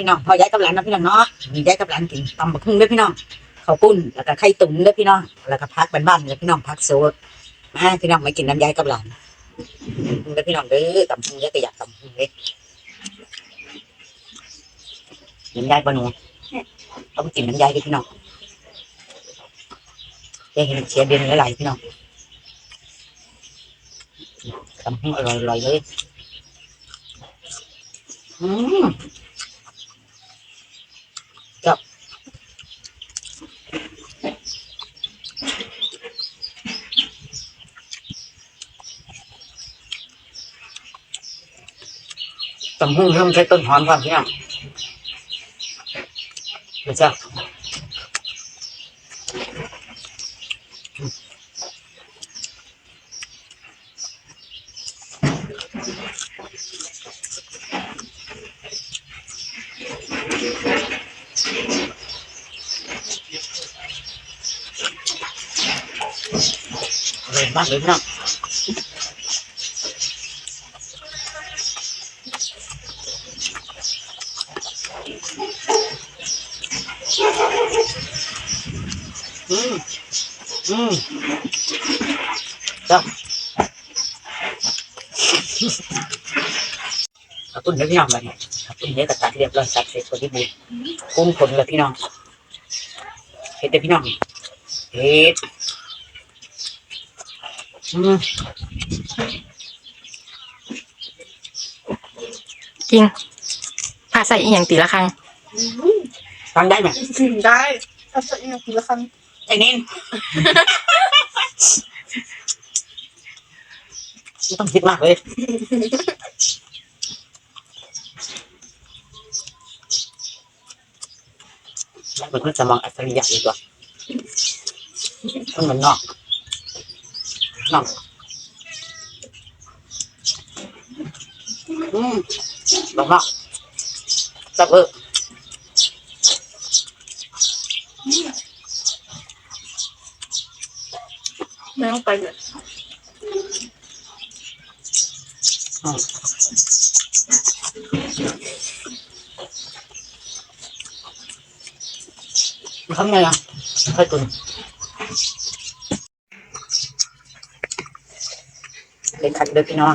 พี่น้องพอย้ายกับหลานนะพี่น้องเนาะมีย้ายกับหลานกินตำบักหุ่งเด้อพี่น้องเขาปุ้นแล้วก็ไข่ตุ๋นเด้อพี่น้องแล้วก็พักบ้านๆเด้อพี่น้องพักโซดมาพี่น้องมากินน้ำย้ายกับหลานเด้อพี่น้องเด้อตำบักหุ่งย้ายก็อยากตำบักหุ่งเลยน้ำย้ายปะหนูต้องกินน้ำย้ายเด้อพี่น้องจะเห็นเสียเดือนหลายๆพี่น้องตำบักหุ่งอร่อยๆเลยอืม ตำหูเริ่มใช้ต้นหอมก่อนพี่น้องเดี๋ยวจ้ะอร่อยมากเลยพี่น้อง อืมอืมจ้ะขอบคุณนะพี่น้องเลยขอบคุณเนี่ยกระตัดเรียบร้อยสับเสร็จคนที่บุญคุ้มผลเลยพี่น้องเฮ็ดเด้อพี่น้องเฮ็ดอืมจริงพาใส่อีหยังตีละครั้งฟังได้ไหมกินได้ถ้าจะอีกทีละครั้ง ไอ้นินไม่ต้องคิดมากเลย แล้วมันก็จะมองอัจฉริยะดีกว่าต้องมันนอก นอก อืมบอกนอกจับเออ ไม่ต้องไปเลยข้างในอะค่อยตุนเลยขัดเลยพี่น้อง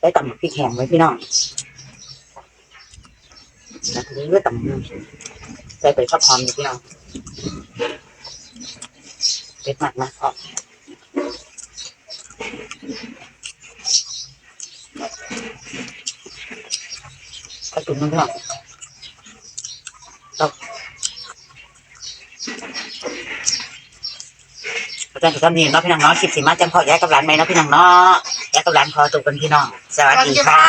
ได้ต่ำพริกแห้งไว้พี่น้องแล้วทีนี้ก็ต่ำใส่ไปข้าวหอมอยู่พี่น้อง เด็ดมากนะพ่อข้าวตุ๋นน้ำพี่น้องอาจารย์สุดท้ายนี้เนาะพี่น้องเนาะคลิปสีมาจำพอแยกกับหลานไหมเนาะพี่น้องเนาะแยกกับหลานพอตุกกันพี่น้อง สวัสดีค่ะ